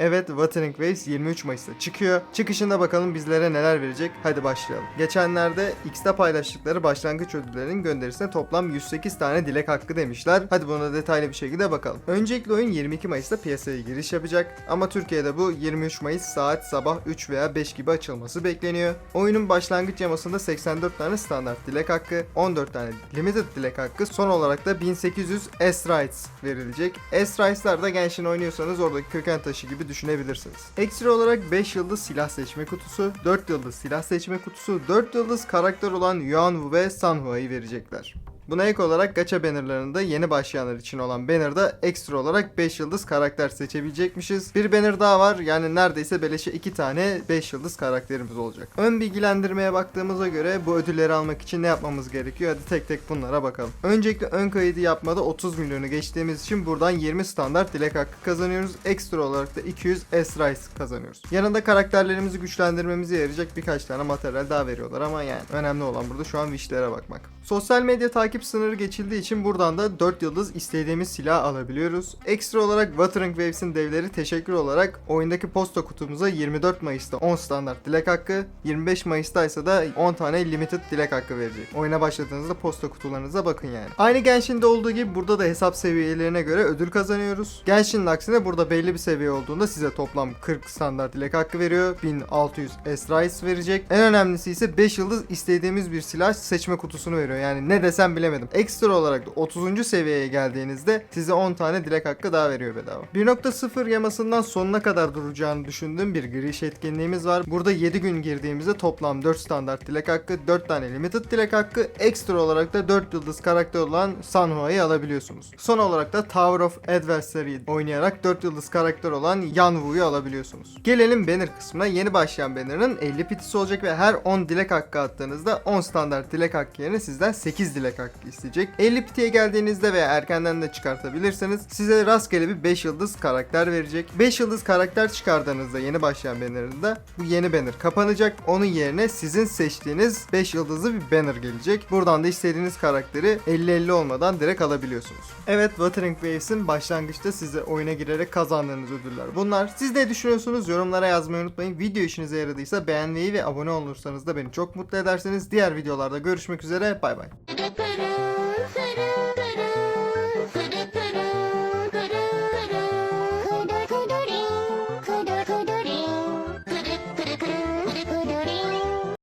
Evet Wuthering Waves 23 Mayıs'ta çıkıyor. Çıkışında bakalım bizlere neler verecek. Hadi başlayalım. Geçenlerde X'te paylaştıkları başlangıç ödüllerinin gönderisine toplam 108 tane dilek hakkı demişler. Hadi buna detaylı bir şekilde bakalım. Öncelikle oyun 22 Mayıs'ta piyasaya giriş yapacak. Ama Türkiye'de bu 23 Mayıs saat sabah 3 veya 5 gibi açılması bekleniyor. Oyunun başlangıç yamasında 84 tane standart dilek hakkı, 14 tane limited dilek hakkı, son olarak da 1800 S-Rights verilecek. S-Rights'lar da Genshin oynuyorsanız oradaki köken taşı gibi düşünebilirsiniz. Ekstra olarak 5 yıldız silah seçme kutusu, 4 yıldız silah seçme kutusu, 4 yıldız karakter olan Yuanwu ve Sanhua'yı verecekler. Buna ek olarak gacha bannerlarında yeni başlayanlar için olan bannerda ekstra olarak 5 yıldız karakter seçebilecekmişiz. Bir banner daha var yani neredeyse beleşe 2 tane 5 yıldız karakterimiz olacak. Ön bilgilendirmeye baktığımıza göre bu ödülleri almak için ne yapmamız gerekiyor? Hadi tek tek bunlara bakalım. Öncelikle ön kaydı yapmada 30 milyonu geçtiğimiz için buradan 20 standart dilek hakkı kazanıyoruz. Ekstra olarak da 200 S-Rice kazanıyoruz. Yanında karakterlerimizi güçlendirmemize yarayacak birkaç tane materyal daha veriyorlar ama yani önemli olan burada şu an wishlere bakmak. Sosyal medya takip sınırı geçildiği için buradan da 4 yıldız istediğimiz silah alabiliyoruz. Ekstra olarak Wuthering Waves'in devleri teşekkür olarak oyundaki posta kutumuza 24 Mayıs'ta 10 standart dilek hakkı, 25 Mayıs'ta ise de 10 tane limited dilek hakkı verecek. Oyuna başladığınızda posta kutularınıza bakın yani. Aynı Genshin'de olduğu gibi burada da hesap seviyelerine göre ödül kazanıyoruz. Genshin'in aksine burada belli bir seviye olduğunda size toplam 40 standart dilek hakkı veriyor. 1600 S-Rice verecek. En önemlisi ise 5 yıldız istediğimiz bir silah seçme kutusunu veriyor. Yani ne desem bilemedim. Ekstra olarak da 30. seviyeye geldiğinizde size 10 tane dilek hakkı daha veriyor bedava. 1.0 yamasından sonuna kadar duracağını düşündüğüm bir giriş etkinliğimiz var. Burada 7 gün girdiğimizde toplam 4 standart dilek hakkı, 4 tane limited dilek hakkı, ekstra olarak da 4 yıldız karakter olan Sanhua'yı alabiliyorsunuz. Son olarak da Tower of Adversary oynayarak 4 yıldız karakter olan Yanwu'yu alabiliyorsunuz. Gelelim banner kısmına. Yeni başlayan banner'ın 50 pitisi olacak ve her 10 dilek hakkı attığınızda 10 standart dilek hakkı yerine sizden 8 dilek hakkı isteyecek. 50 pitiye geldiğinizde veya erkenden de çıkartabilirseniz size rastgele bir 5 yıldız karakter verecek. 5 yıldız karakter çıkardığınızda yeni başlayan banner'ında bu yeni banner kapanacak. Onun yerine sizin seçtiğiniz 5 yıldızlı bir banner gelecek. Buradan da istediğiniz karakteri 50-50 olmadan direkt alabiliyorsunuz. Evet Wuthering Waves'in başlangıçta size oyuna girerek kazandığınız ödüller bunlar. Siz ne düşünüyorsunuz? Yorumlara yazmayı unutmayın. Video işinize yaradıysa beğenmeyi ve abone olursanız da beni çok mutlu edersiniz. Diğer videolarda görüşmek üzere. Bay bay.